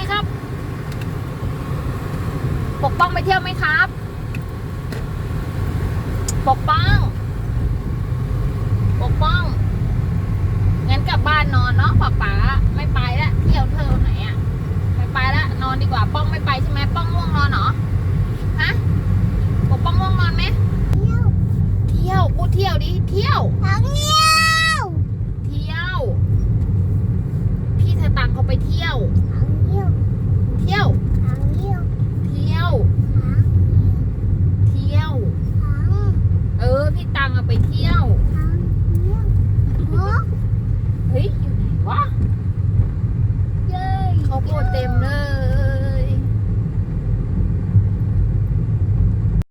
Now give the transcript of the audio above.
ไหมครับ ปกป้องไปเที่ยวไหมครับ ปกป้อง ปกป้อง งั้นกลับบ้านนอนเนาะป๋าป๋าไม่ไปละเที่ยวเธอไหนอะไม่ไปละนอนดีกว่า ป้องไม่ไปใช่ไหมป้องง่วงนอนเนาะฮะ ปกป้องง่วงนอนไหมเที่ยวพูดเที่ยวดิ เที่ยวเที่ยว พี่เธอตังเขาไปเที่ยว